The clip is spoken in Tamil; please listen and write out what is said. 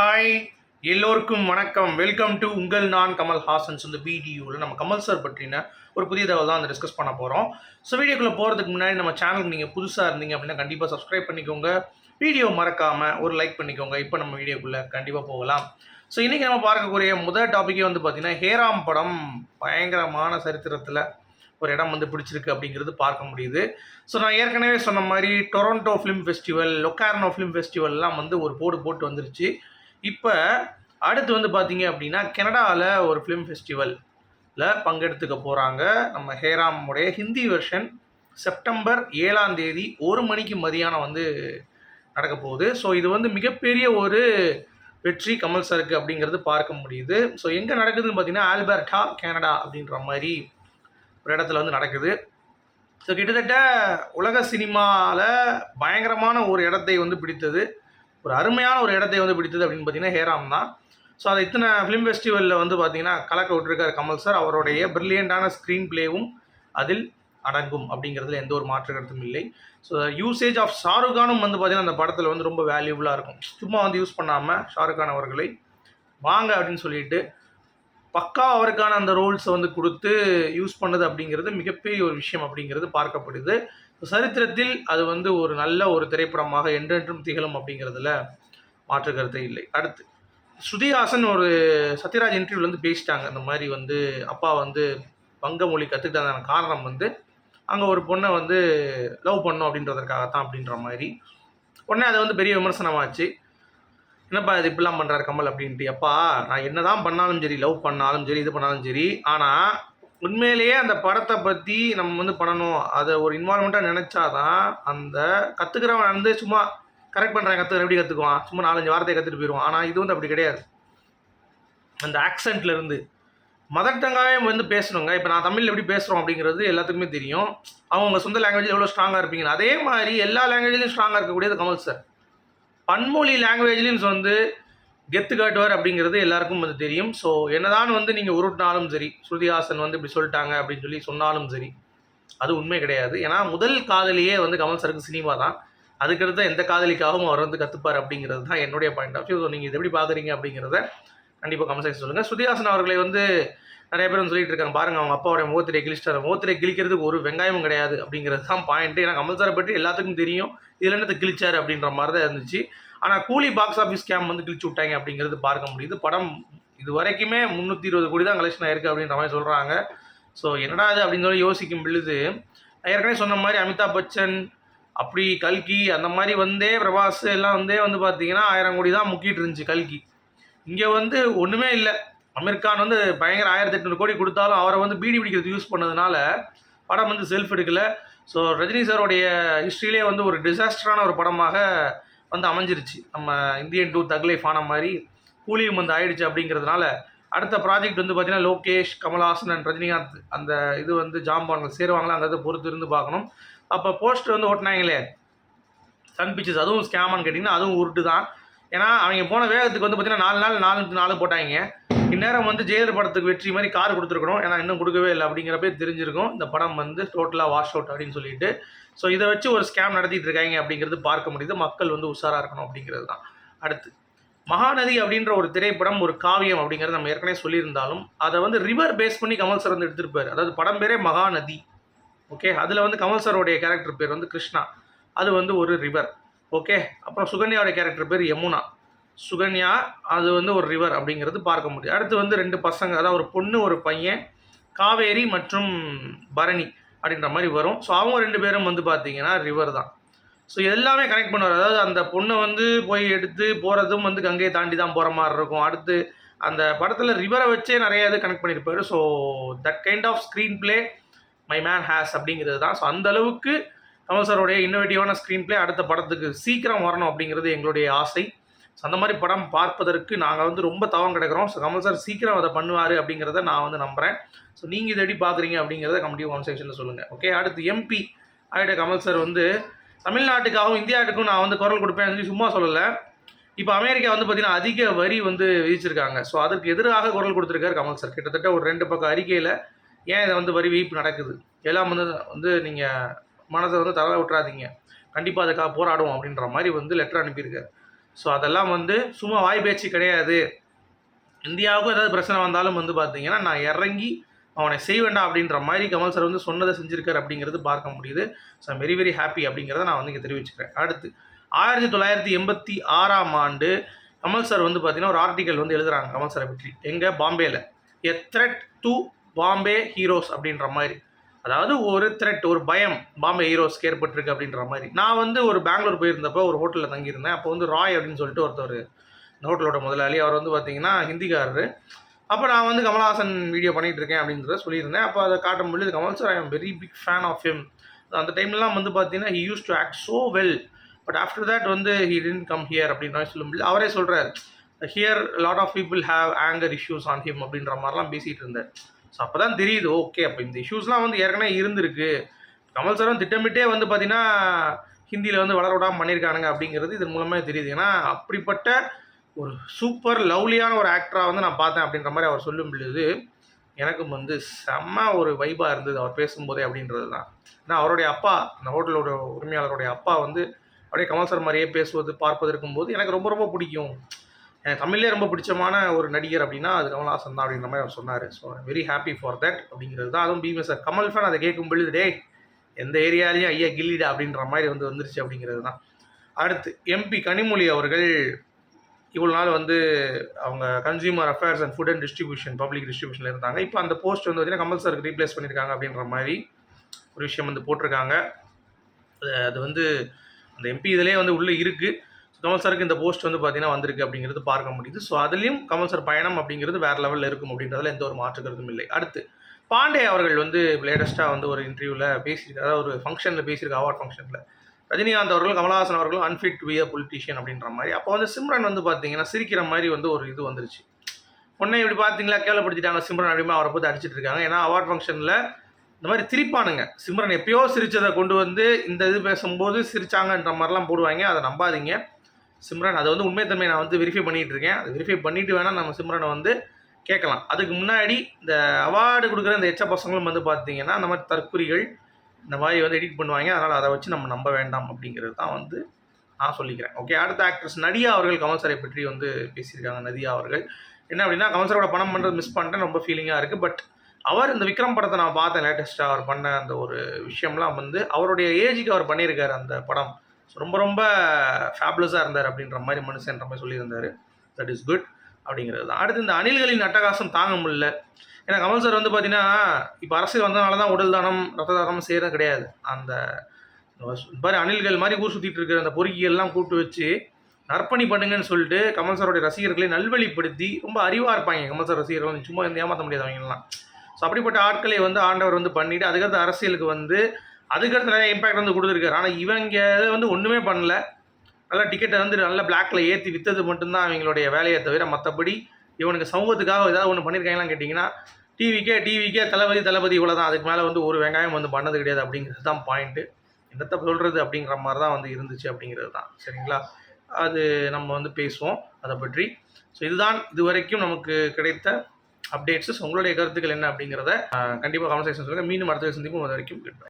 ஹாய் எல்லோருக்கும் வணக்கம். வெல்கம் டு உங்கள் நான் கமல் ஹாசன்ஸ் இந்த வீடியோவில் நம்ம கமல் சார் பற்றின ஒரு புதிய தகவல் தான் வந்து டிஸ்கஸ் பண்ண போகிறோம் ஸோ வீடியோக்குள்ளே போகிறதுக்கு முன்னாடி நம்ம சேனலுக்கு நீங்கள் புதுசாக இருந்தீங்க அப்படின்னா கண்டிப்பாக சப்ஸ்கிரைப் பண்ணிக்கோங்க. வீடியோ மறக்காமல் ஒரு லைக் பண்ணிக்கோங்க. இப்போ நம்ம வீடியோக்குள்ளே கண்டிப்பாக போகலாம். ஸோ இன்றைக்கி நம்ம பார்க்கக்கூடிய முதல் டாப்பிக்கே வந்து பார்த்திங்கன்னா ஹேராம் படம். பயங்கரமான சரித்திரத்தில் ஒரு இடம் வந்து பிடிச்சிருக்கு அப்படிங்கிறது பார்க்க முடியுது. ஸோ நான் ஏற்கனவே சொன்ன மாதிரி Toronto film festival Locarno film ஃபெஸ்டிவல்லாம் வந்து ஒரு போர்டு போட்டு வந்துருச்சு. இப்போ அடுத்து வந்து பார்த்தீங்க அப்படின்னா கனடாவில் ஒரு ஃபிலிம் ஃபெஸ்டிவலில் பங்கெடுத்துக்க போகிறாங்க நம்ம ஹேராமுடைய ஹிந்தி வெர்ஷன் செப்டம்பர் ஏழாம் தேதி ஒரு மணிக்கு மதியானம் வந்து நடக்க போகுது. ஸோ இது வந்து மிகப்பெரிய ஒரு வெற்றி கமல் சருக்கு அப்படிங்கிறது பார்க்க முடியுது. ஸோ எங்கே நடக்குதுன்னு பார்த்தீங்கன்னா ஆல்பர்டா கனடா அப்படின்ற மாதிரி ஒரு இடத்துல வந்து நடக்குது. ஸோ கிட்டத்தட்ட உலக சினிமாவில் பயங்கரமான ஒரு இடத்தை வந்து பிடித்தது. ஒரு அருமையான ஒரு இடத்தை வந்து பிடித்தது அப்படின்னு பார்த்தீங்கன்னா ஹேராம் தான். ஸோ அதை இத்தனை ஃபிலிம் ஃபெஸ்டிவலில் வந்து பார்த்தீங்கன்னா கலக்க விட்டுருக்கார் கமல் சார் அவருடைய பிரில்லியண்டான ஸ்க்ரீன் பிளேவும் அதில் அடங்கும் அப்படிங்கிறதுல எந்த ஒரு மாற்று கருத்தும் இல்லை. ஸோ யூசேஜ் ஆஃப் ஷாருக் கானும் வந்து பார்த்தீங்கன்னா அந்த படத்தில் வந்து ரொம்ப வேல்யூபுளாக இருக்கும். சும்மா வந்து யூஸ் பண்ணாமல் ஷாருக்கான் அவர்களை வாங்க அப்படின்னு சொல்லிட்டு பக்கா அவருக்கான அந்த ரோல்ஸை வந்து கொடுத்து யூஸ் பண்ணது அப்படிங்கிறது மிகப்பெரிய ஒரு விஷயம் அப்படிங்கிறது பார்க்கப்படுது. சரித்திரத்தில் அது வந்து ஒரு நல்ல ஒரு திரைப்படமாக என்றென்றும் திகழும் அப்படிங்கிறதுல மாற்று கருத்தை இல்லை. அடுத்து ஸ்ருதிஹாசன் ஒரு சத்யராஜ் இன்டர்வியூவில் வந்து பேசிட்டாங்க. இந்த மாதிரி வந்து அப்பா வந்து வங்க மொழி கற்றுக்கிட்டதான காரணம் வந்து அங்கே ஒரு பொண்ணை வந்து லவ் பண்ணும் அப்படின்றதற்காகத்தான் அப்படின்ற மாதிரி. உடனே அது வந்து பெரிய விமர்சனமாச்சு. என்னப்பா இது இப்படிலாம் பண்ணுறாரு கமல் அப்படின்ட்டு. அப்பா நான் என்ன தான் பண்ணாலும் சரி லவ் பண்ணாலும் சரி இது பண்ணாலும் சரி ஆனால் உண்மையிலேயே அந்த படத்தை பற்றி நம்ம வந்து பண்ணணும். அதை ஒரு இன்வால்மெண்ட்டாக நினச்சாதான் அந்த கற்றுக்கிறவன் வந்து சும்மா கரெக்ட் பண்ணுறேன் கற்றுக்கிற எப்படி கற்றுக்குவான் சும்மா நாலஞ்சு வார்த்தையை கற்றுட்டு போயிடுவான். ஆனால் இது வந்து அப்படி கிடையாது. அந்த accentல இருந்து. மதர் டங்காவே வந்து பேசணுங்க. இப்போ நான் தமிழில் எப்படி பேசுகிறோம் அப்படிங்கிறது எல்லாத்துக்குமே தெரியும். அவங்க சொந்த லாங்குவேஜில் எவ்வளோ ஸ்ட்ராங்காக இருப்பீங்க அதே மாதிரி எல்லா லாங்குவேஜ்லையும் ஸ்ட்ராங்காக இருக்கக்கூடியது கமல் சார் பன்மொழி லாங்குவேஜ்லேயும் வந்து கெத்து காட்டுவார் அப்படிங்கிறது எல்லாருக்கும் வந்து தெரியும். ஸோ என்னதான் வந்து நீங்கள் உருட்டினாலும் சரி ஸ்ருதிஹாசன் வந்து இப்படி சொல்லிட்டாங்க அப்படின்னு சொல்லி சொன்னாலும் சரி அது உண்மை கிடையாது. ஏன்னா முதல் காதலியே வந்து கமல் சருக்கு சினிமா தான். அதுக்கடுத்த எந்த காதலிக்காகவும் அவர் வந்து கற்றுப்பார் அப்படிங்கிறது தான் என்னுடைய பாயிண்ட் ஆஃப் வியூ ஸோ நீங்கள் இது எப்படி பார்க்குறீங்க அப்படிங்கிறத கண்டிப்பாக கமெண்ட் செக்ஷன் சொல்லுங்கள் ஸ்ருதிஹாசன் அவர்களை வந்து நிறைய பேர் வந்து சொல்லிட்டு இருக்காங்க. பாருங்க அவங்க அப்பாவுடைய முகத்திரை கிழிச்சிட்டார். முகத்திரை கிழிக்கிறதுக்கு ஒரு வெங்காயமும் கிடையாது அப்படிங்கிறது தான் பாயிண்ட் ஏன்னா கமல் சாரை பற்றி எல்லாத்துக்கும் தெரியும். இதில் என்னத்தை கிழிச்சார் அப்படின்ற மாதிரி தான் இருந்துச்சு. ஆனால் கூலி பாக்ஸ் ஆஃபீஸ் கேம் வந்து கிழிச்சு விட்டாங்க அப்படிங்கிறது பார்க்க முடியுது. படம் இது வரைக்குமே முந்நூற்றி இருபது கோடி தான் கலெக்ஷன் ஆயிருக்கு அப்படின்ற மாதிரி சொல்கிறாங்க ஸோ என்னடா இது அப்படின்னு சொல்லி யோசிக்கும் பொழுது ஏற்கனவே சொன்ன மாதிரி அமிதாப் பச்சன் அப்படி கல்கி அந்த மாதிரி வந்தே பிரபாஸ் எல்லாம் வந்தே வந்து பார்த்தீங்கன்னா ஆயிரம் கோடி தான் முக்கிட்டு இருந்துச்சு கல்கி. இங்கே வந்து ஒன்றுமே இல்லை. அமீர் கான் வந்து பயங்கர ஆயிரத்தி எட்நூறு கோடி கொடுத்தாலும் அவரை வந்து பீடி பிடிக்கிறது யூஸ் பண்ணதுனால படம் வந்து செல்ஃப் எடுக்கலை. ஸோ ரஜினி சாரோடைய ஹிஸ்ட்ரியிலே வந்து ஒரு டிசாஸ்டரான ஒரு படமாக வந்து அமைஞ்சிருச்சு. நம்ம இந்தியன் டூ தக்லைஃப் ஆன மாதிரி கூலியும் வந்து ஆயிடுச்சு அப்படிங்கிறதுனால அடுத்த ப்ராஜெக்ட் வந்து பார்த்திங்கன்னா லோகேஷ் கமல்ஹாசன் அண்ட் ரஜினிகாந்த் அந்த இது வந்து ஜாம்பான்கள் இதை பொறுத்து இருந்து பார்க்கணும். அப்போ போஸ்டர் வந்து ஓட்டினாங்களே சன் பிக்சர்ஸ் அதுவும் ஸ்கேமான்னு கேட்டிங்கன்னா அதுவும் உருட்டு தான் ஏன்னா அவங்க போன வேகத்துக்கு வந்து பார்த்தீங்கன்னா நாலு நாள் நாலு நாலு போட்டாங்க. இந்நேரம் வந்து ஜெயிலர் படத்துக்கு வெற்றி மாதிரி கார் கொடுத்துருக்கணும். ஏன்னா இன்னும் கொடுக்கவே இல்லை அப்படிங்கிறப்பே தெரிஞ்சிருக்கும். இந்த படம் வந்து டோட்டலாக வாஷ் அவுட் அப்படின்னு சொல்லிட்டு. ஸோ இதை வச்சு ஒரு ஸ்கேம் நடத்திட்டு இருக்காங்க அப்படிங்கிறது பார்க்க முடியுது. மக்கள் வந்து உஷாராக இருக்கணும் அப்படிங்கிறது தான். அடுத்து மகாநதி அப்படின்ற ஒரு திரைப்படம் ஒரு காவியம் அப்படிங்கிறது நம்ம ஏற்கனவே சொல்லியிருந்தாலும் அதை வந்து ரிவர் பேஸ் பண்ணி கமல் சார் வந்து எடுத்திருப்பார். அதாவது படம் பேரே மகாநதி. ஓகே அதில் வந்து கமல் சாரோடைய கேரக்டர் பேர் வந்து கிருஷ்ணா. அது வந்து ஒரு ரிவர் ஓகே அப்புறம் சுகன்யாவோட கேரக்டர் பேர் யமுனா. சுகன்யா அது வந்து ஒரு ரிவர் அப்படிங்கிறது பார்க்க முடியும். அடுத்து வந்து ரெண்டு பசங்க அதாவது ஒரு பொண்ணு ஒரு பையன் காவேரி மற்றும் பரணி அப்படின்ற மாதிரி வரும். ஸோ அவங்க ரெண்டு பேரும் வந்து பார்த்தீங்கன்னா ரிவர் தான். ஸோ எல்லாமே கனெக்ட் பண்ணுவார். அதாவது அந்த பொண்ணை வந்து போய் எடுத்து போகிறதும் வந்து கங்கையை தாண்டி தான் போகிற மாதிரி இருக்கும். அடுத்து அந்த படத்தில் ரிவரை வச்சே நிறைய இது கனெக்ட் பண்ணியிருப்பாரு so that kind of screen play my man has அப்படிங்கிறது தான். ஸோ அந்த அளவுக்கு கமல் சாரோடைய இன்னோவேட்டிவான ஸ்க்ரீன் பிளே அடுத்த படத்துக்கு சீக்கிரம் வரணும் அப்படிங்கிறது எங்களுடைய ஆசை. ஸோ அந்த மாதிரி படம் பார்ப்பதற்கு நாங்கள் வந்து ரொம்ப தவம் கிடக்கிறோம். ஸோ கமல் சார் சீக்கிரம் அதை பண்ணுவார் அப்படிங்கிறத நான் வந்து நம்புகிறேன் ஸோ நீங்கள் இதை எப்படி பார்க்குறீங்க அப்படிங்கிறத கமெண்ட் கமெண்ட் செக்ஷனில் சொல்லுங்கள் ஓகே அடுத்து எம்பி ஆகிட்ட கமல் சார் வந்து தமிழ்நாட்டுக்காகவும் இந்தியாவுக்கும் நான் வந்து குரல் கொடுப்பேன் சொல்லி சும்மா சொல்லலை. இப்போ அமெரிக்கா வந்து பார்த்தீங்கன்னா அதிக வரி வந்து விதிச்சிருக்காங்க. ஸோ அதற்கு எதிராக குரல் கொடுத்துருக்காரு கமல் சார் கிட்டத்தட்ட ஒரு ரெண்டு பக்கம் அறிக்கையில் ஏன் இதை வந்து வரி விதிப்பு நடக்குது? எல்லாம் வந்து வந்து நீங்கள் மனதை வந்து தலை விட்டுறாதீங்க. கண்டிப்பாக அதுக்காக போராடுவோம் அப்படின்ற மாதிரி வந்து லெட்டர் அனுப்பியிருக்காரு. ஸோ அதெல்லாம் வந்து சும்மா வாய் பேச்சு கிடையாது. இந்தியாவுக்கும் ஏதாவது பிரச்சனை வந்தாலும் வந்து பார்த்தீங்கன்னா நான் இறங்கி அவனை செய்வேண்டா அப்படின்ற மாதிரி கமல் சார் வந்து சொன்னதை செஞ்சிருக்காரு அப்படிங்கிறது பார்க்க முடியுது. ஸோ வெரி வெரி ஹாப்பி அப்படிங்கிறத நான் வந்து இங்கே தெரிவிச்சுக்கிறேன். அடுத்து ஆயிரத்தி தொள்ளாயிரத்தி எண்பத்தி ஆறாம் ஆண்டு கமல் சார் வந்து பார்த்தீங்கன்னா ஒரு ஆர்டிக்கல் வந்து எழுதுகிறாங்க கமல் சாரை பற்றி. எங்கே? பாம்பேயில் a thread to Bombay heroes அப்படின்ற மாதிரி. அதாவது ஒரு த்ரெட் ஒரு பயம் பாம்பே ஹீரோஸ்க்கு ஏற்பட்டிருக்கு அப்படின்ற மாதிரி. நான் வந்து ஒரு பெங்களூர் போயிருந்தப்போ ஒரு ஹோட்டலில் தங்கியிருந்தேன். அப்போ வந்து ராய் அப்படின்னு சொல்லிட்டு ஒருத்தர் இந்த ஹோட்டலோட முதலாளி அவர் வந்து பார்த்தீங்கன்னா ஹிந்திக்காரரு. அப்போ நான் வந்து கமல்ஹாசன் வீடியோ பண்ணிகிட்டு இருக்கேன் அப்படின்றத சொல்லியிருந்தேன். அப்போ அதை காட்டும் பொழுது Kamal sir I am very big fan of him அந்த டைம்லாம் வந்து பார்த்தீங்கன்னா he use to act so well but after that வந்து ஹி டென்ட் கம் ஹியர் அப்படின்ற மாதிரி சொல்ல முடியல அவரே சொல்கிறார் here lot of people have anger issues on him அப்படின்ற மாதிரிலாம் பேசிகிட்டு இருந்தார். ஸோ அப்போ தான் தெரியுது ஓகே அப்போ இந்த இஷ்யூஸ்லாம் வந்து ஏற்கனவே இருந்திருக்கு. கமல் சாரும் திட்டமிட்டே வந்து பார்த்தீங்கன்னா ஹிந்தியில் வந்து வளர விடாமல் பண்ணியிருக்கானுங்க அப்படிங்கிறது இதன் மூலமாக தெரியுது. ஏன்னா அப்படிப்பட்ட ஒரு சூப்பர் லவ்லியான ஒரு ஆக்டராக வந்து நான் பார்த்தேன் அப்படின்ற மாதிரி அவர் சொல்லும் பொழுது எனக்கும் வந்து செம்ம ஒரு வைபாக இருந்தது அவர் பேசும்போதே அப்படின்றது தான் ஏன்னா அவருடைய அப்பா அந்த ஹோட்டலோட உரிமையாளருடைய அப்பா வந்து அப்படியே கமல் சார் மாதிரியே பேசுவது பார்ப்பது இருக்கும்போது எனக்கு ரொம்ப ரொம்ப பிடிக்கும். எனக்கு தமிழ்லேயே ரொம்ப பிடிச்சமான ஒரு நடிகர் அப்படின்னா அது கமல்ஹாசன் தான் அப்படின்ற மாதிரி அவர் சொன்னார். So very happy for that அப்படிங்கிறது தான். அதுவும் பீமே சார் கமல் ஃபேன் அதை கேட்கும் பொழுது டே எந்த ஏரியாலையும் ஐயா கில்லிடா? அப்படின்ற மாதிரி வந்து வந்துருச்சு அப்படிங்கிறது தான். அடுத்து எம்பி கனிமொழி அவர்கள் இவ்வளோ நாள் வந்து அவங்க consumer affairs and food and distribution public டிஸ்ட்ரிபியூஷனில் இருந்தாங்க. இப்போ அந்த போஸ்ட் வந்து பார்த்தீங்கன்னா கமல் சாருக்கு ரீப்ளேஸ் பண்ணியிருக்காங்க அப்படின்ற மாதிரி ஒரு விஷயம் வந்து போட்டிருக்காங்க. அது அது வந்து அந்த எம்பி இதிலே வந்து உள்ளே இருக்குது கமல் சாருக்கு இந்த போஸ்ட் வந்து பார்த்தீங்கன்னா வந்திருக்கு அப்படிங்கிறது பார்க்க முடியுது. ஸோ அதுலேயும் கமல் சார் பயணம் அப்படிங்கிறது வேறு லெவலில் இருக்கும் அப்படின்றதுல எந்த ஒரு மாற்றுக்கிறதும் இல்லை. அடுத்து பாண்டே அவர்கள் வந்து லேட்டஸ்ட்டாக வந்து ஒரு இன்டர்வியூவில் பேசியிருக்காரு. அதாவது ஒரு ஃபங்க்ஷனில் பேசியிருக்க அவார்ட் ஃபங்க்ஷனில் ரஜினிகாந்த் அவர்களும் கமலஹாசன் அவர்களும் அன்ஃபிட் டு அ பொலிட்டிஷியன் அப்படின்ற மாதிரி. அப்போ வந்து சிம்ரன் வந்து பார்த்தீங்கன்னா சிரிக்கிற மாதிரி வந்து ஒரு இது வந்துருச்சு. உடனே இப்படி பார்த்தீங்களா கேவலப்படுத்திட்டாங்க சிம்ரன் அப்படிமா அவரை போட்டு அடிச்சிட்டு இருக்காங்க. ஏன்னா அவார்ட் ஃபங்க்ஷனில் இந்த மாதிரி திரிப்பானுங்க சிம்ரன் எப்பயோ சிரிச்சதை கொண்டு வந்து இந்த இது பேசும்போது சிரிச்சாங்கன்ற மாதிரிலாம் போடுவாங்க. அதை நம்பாதீங்க. சிம்ரன் அதை வந்து உண்மைத்தன்மை நான் வந்து வெரிஃபை பண்ணிகிட்டு இருக்கேன் அதை வெரிஃபை பண்ணிட்டு வேணால் நம்ம சிம்ரனை வந்து கேட்கலாம். அதுக்கு முன்னாடி இந்த அவார்டு கொடுக்குற இந்த எச்ச பசங்களும் வந்து பார்த்தீங்கன்னா அந்த மாதிரி தற்குறிகள் இந்த மாதிரி வந்து எடிட் பண்ணுவாங்க. அதனால் அதை வச்சு நம்ம நம்ப வேண்டாம் அப்படிங்கிறது தான் வந்து நான் சொல்லிக்கிறேன். ஓகே அடுத்த ஆக்ட்ரஸ் நடியா அவர்கள் கமல் சாரை பற்றி வந்து பேசியிருக்காங்க நதியா அவர்கள். என்ன அப்படின்னா கமல் சாரோட பணம் பண்ணுறது மிஸ் பண்ணுறேன் ரொம்ப ஃபீலிங்காக இருக்குது பட் அவர் இந்த விக்ரம் படத்தை நான் பார்த்தேன் லேட்டஸ்ட்டாக அவர் பண்ண அந்த ஒரு விஷயம்லாம் வந்து அவருடைய ஏஜுக்கு அவர் பண்ணியிருக்காரு அந்த படம். ரொம்ப ரொம்ப ஃபேப்லஸாக இருந்தார் அப்படின்ற மாதிரி மனுஷன்ற மாதிரி சொல்லியிருந்தார். தட் இஸ் குட் அப்படிங்கிறது. தான் அடுத்து இந்த அணில்களின் அட்டகாசம் தாங்க முடியல. ஏன்னா கமல் சார் வந்து பார்த்தீங்கன்னா இப்போ அரசியல் வந்ததுனால தான் உடல் தானம் ரத்த தானம் செய்கிறது கிடையாது. அந்த மாதிரி அணில்கள் மாதிரி ஊர் சுற்றிட்டு இருக்கிற அந்த பொறுக்கிகள்லாம் கூப்பிட்டு வச்சு நற்பணி பண்ணுங்கன்னு சொல்லிட்டு கமல் சாரோடைய ரசிகர்களை நல்வழிப்படுத்தி ரொம்ப அறிவாக இருப்பாங்க. கமல் சார் ரசிகர்கள் சும்மா ஏமாற்ற முடியாது அவங்கெல்லாம். ஸோ அப்படிப்பட்ட ஆட்களை வந்து ஆண்டவர் வந்து பண்ணிவிட்டு அதுக்கடுத்து அரசியலுக்கு வந்து அதுக்கடுத்து நிறைய இம்பேக்ட் வந்து கொடுத்துருக்காரு ஆனால் இவங்க வந்து ஒன்றுமே பண்ணல. நல்லா டிக்கெட்டை வந்து நல்ல பிளாக்ல ஏற்றி விற்றது மட்டும்தான் அவங்களுடைய வேலையை தவிர மற்றபடி இவனுக்கு சமூகத்துக்காக ஏதாவது ஒன்று பண்ணியிருக்காங்களான்னு கேட்டிங்கன்னா டிவிக்கே டிவிக்கே தளபதி தளபதி இவ்வளோ தான் அதுக்கு மேலே வந்து ஒரு வெங்காயம் வந்து பண்ணது கிடையாது அப்படிங்கிறது தான் பாயிண்ட்டு என்னத்தை சொல்கிறது அப்படிங்கிற மாதிரி தான் வந்து இருந்துச்சு அப்படிங்கிறது தான். சரிங்களா? அது நம்ம வந்து பேசுவோம் அதை பற்றி. ஸோ இதுதான் இது வரைக்கும் நமக்கு கிடைத்த அப்டேட்ஸு உங்களுடைய கருத்துக்கள் என்ன அப்படிங்கிறத கண்டிப்பாக கான்வர்சேஷன் சொல்லுங்கள் மீண்டும் அடுத்த சந்திப்பும் அது வரைக்கும். குட்